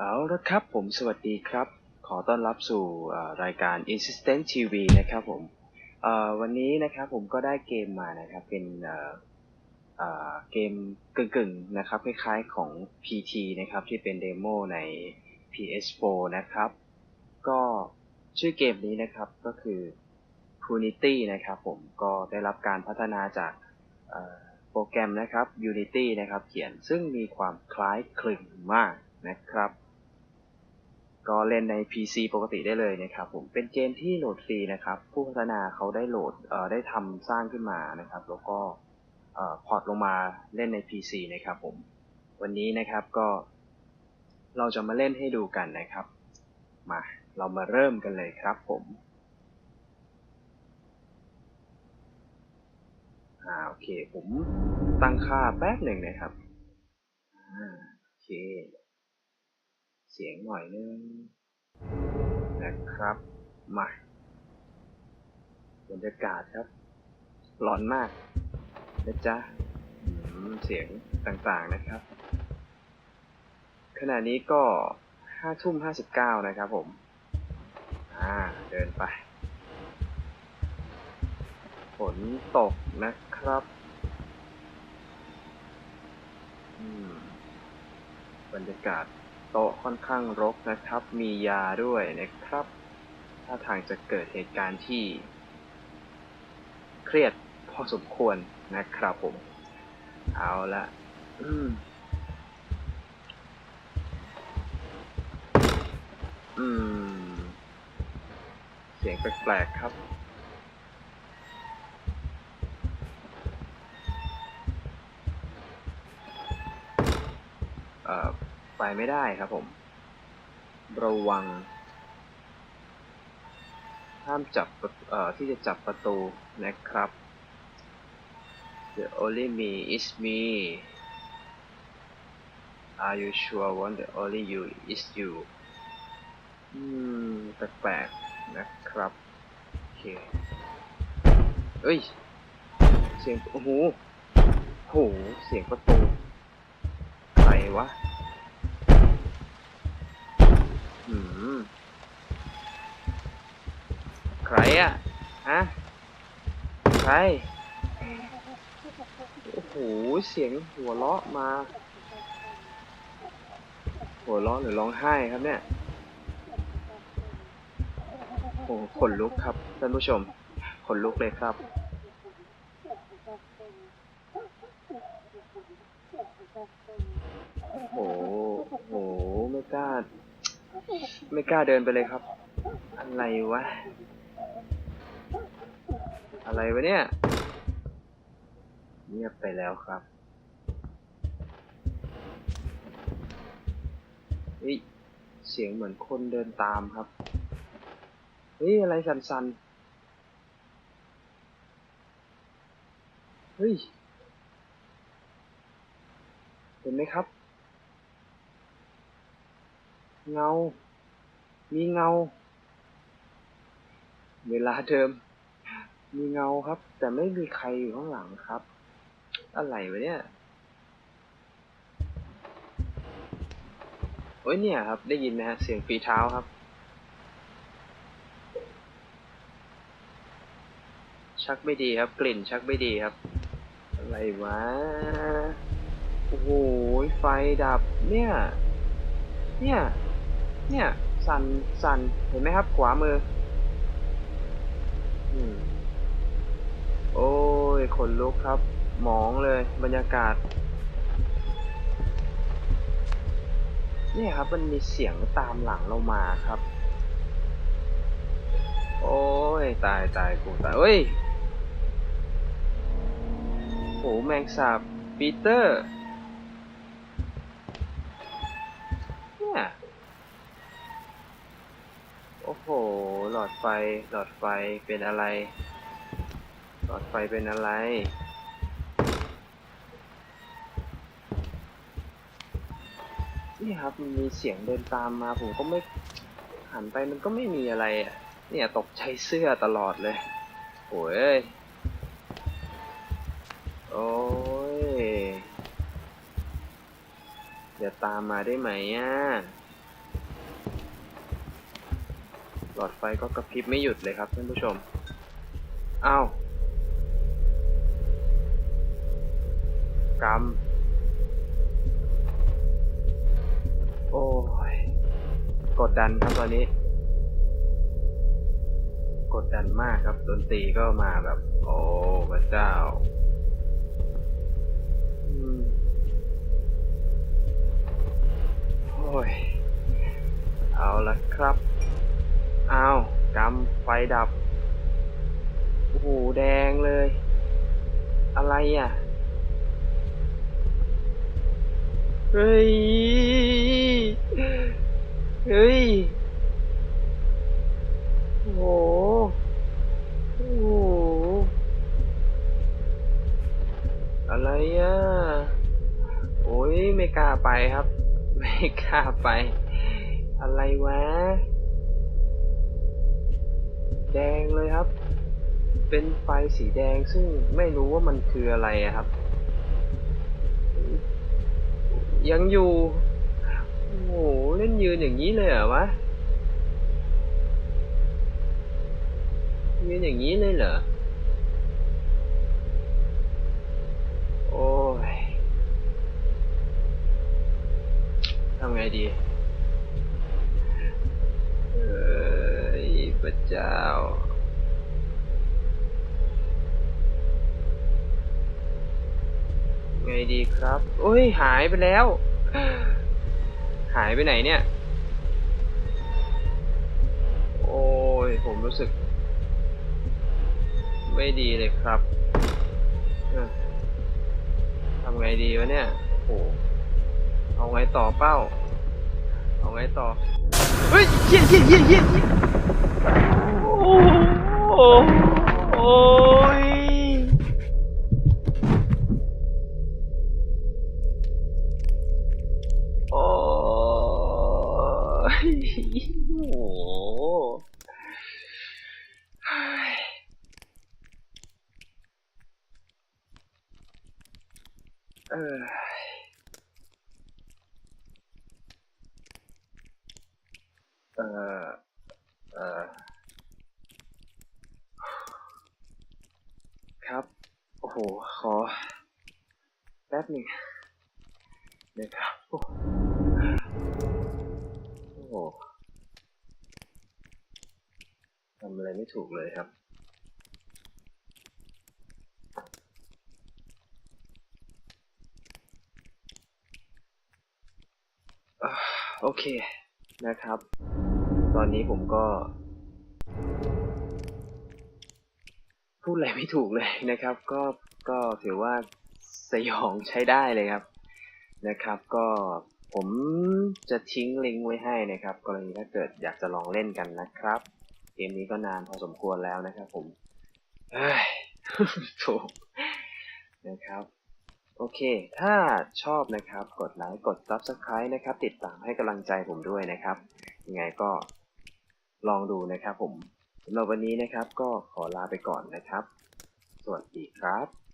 เอาละครับผมสวัสดีครับ ขอต้อนรับสู่รายการ Insistent TV นะครับผมวันนี้นะครับผมก็ได้เกมมานะครับเป็นเอ่อเกมกึ่งๆนะครับคล้ายๆของ PT นะครับที่เป็นเดโมใน PS4 นะครับ ก็ชื่อเกมนี้นะครับก็คือ Unity นะครับผมก็ได้รับการพัฒนาจากโปรแกรมนะครับ Unity นะครับเขียนซึ่งมีความคล้ายคลึงมากนะครับ ก็เล่นใน PC ปกติได้เลยนะครับผมเป็นเกมที่โหลดฟรีนะครับ ผู้พัฒนาเขาได้โหลดเอ่อได้ทำสร้างขึ้นมานะครับ แล้วก็เอ่อพอร์ตลงมาเล่นใน PC นะครับผม วันนี้นะครับก็ เราจะมาเล่นให้ดูกันนะครับ มาเรามาเริ่มกันเลยครับผมอ่าโอเคผมตั้งค่าแป๊บหนึ่งนะครับอ่าโอเค สียงหน่อยนึงนะครับ มาบรรยากาศครับ ร้อนมากนะจ๊ะเสียงต่างๆนะครับ ขณะนี้ก็ห้าทุ่มห้าสิบเก้านะครับผม อ่า เดินไป ฝนตกนะครับ อืม บรรยากาศ โต๊ะค่อนข้างรกนะครับ มียาด้วยนะครับ ถ้าทางจะเกิดเหตุการณ์ที่ เครียดพอสมควรนะครับผม เอาละอืมอืมเสียงแปลกๆครับ ไปไม่ได้ครับผม ระวัง ห้ามจับประเอ่อที่จะจับประตูนะครับ The only me is me Are you sure one the only you is you อืม แปลกๆ นะครับ โอเค เอ้ย เสียง โอ้โหโห เสียงประตู ใครวะ ใครอะฮะใคร โอ้โห เสียงหัวเราะมา หัวเราะหรือร้องไห้ครับเนี่ย โอ้ขนลุกครับท่านผู้ชม ขนลุกเลยครับ โอ้โหโอ้โหไม่กล้า ไม่กล้าเดินไปเลยครับ อะไรวะ อะไรวะเนี่ย เงียบไปแล้วครับเฮ้ยเสียงเหมือนคนเดินตามครับ เฮ้ย อะไรสันๆ เฮ้ย เห็นไหมครับ เงา มีเงา เวลาเดิม มีเงาครับ แต่ไม่มีใครอยู่ข้างหลังครับ อะไรวะเนี่ยโอ้ยเนี่ยครับ ได้ยินไหมฮะ เสียงฝีเท้าครับ ชักไม่ดีครับ กลิ่นชักไม่ดีครับ อะไรวะ โอ้โห ไฟดับเนี่ย เนี่ย เนี่ย สันสันเห็นไหมครับ ขวามืออืมโอ้ยขนลุกครับ หมองเลยบรรยากาศเนี่ยครับมันมีเสียงตามหลังเรามาครับ โอ้ย ตายตายกูตายเอ้ยโหแมงสาบปีเตอร์ เนี่ย โอ้โห หลอดไฟ หลอดไฟเป็นอะไร หลอดไฟเป็นอะไร นี่ครับมันมีเสียงเดินตามมาผมก็ไม่หันไปมันก็ไม่มีอะไรอะ เนี่ยตกใจเสื้อตลอดเลยโอ้ย โอ้ยอย่าตามมาได้ไหมอะ หลอดไฟก็กระพริบไม่หยุดเลยครับท่านผู้ชม อ้าวกรรมโอ้ย กดดันครับตอนนี้ กดดันมากครับ ดนตรีก็มาแบบ โอ้พระเจ้าโอ้ย เอาละครับ อ้าวกำไฟดับ โอ้โห แดงเลย อะไรอะ เฮ้ย เฮ้ย โอ้โห โอ้โห อะไรอะ โอ้ย ไม่กล้าไปครับ ไม่กล้าไป อะไรวะ แดงเลยครับ เป็นไฟสีแดงซึ่งไม่รู้ว่ามันคืออะไระครับ ยังอยู่โอ้โหเล่นยืนอย่างนี้เลยเหรอวะยืนอย่างนี้เลยเหรอโอ้ยทำไงดี เอ้ย พเจ้า ไงดีครับโอ้ยหายไปแล้ว หายไปไหนเนี่ย โอ้ย ผมรู้สึก ไม่ดีเลยครับทำไงดีวะเนี่ยโอ้เอาไงต่อเป้า เอาไงต่อ เฮ้ยเยี่ยเยี่ยเยี่ยเยี่ย เยี่ยโอ้โหโอ้ย โอ้ยโอ้โหเฮ้ยเออเออเออครับ โอ้โห ขอ แป๊บหนึ่งนะครับโอ้โหทำอะไรไม่ถูกเลยครับโอเคนะครับ ตอนนี้ผมก็ พูดอะไรไม่ถูกเลยนะครับ ก็ก็ถือว่า สยองใช้ได้เลยครับนะครับ ก็ผมจะทิ้งลิงก์ไว้ให้นะครับ กรณีถ้าเกิดอยากจะลองเล่นกันนะครับ เกมนี้ก็นานพอสมควรแล้วนะครับ ผมเฮ้ยถูกนะครับโอเค ถ้าชอบนะครับ กดไลค์ กด Subscribe นะครับ ติดตามให้กำลังใจผมด้วยนะครับ ยังไงก็ลองดูนะครับผมสำหรับวันนี้นะครับ ก็ขอลาไปก่อนนะครับ สวัสดีครับ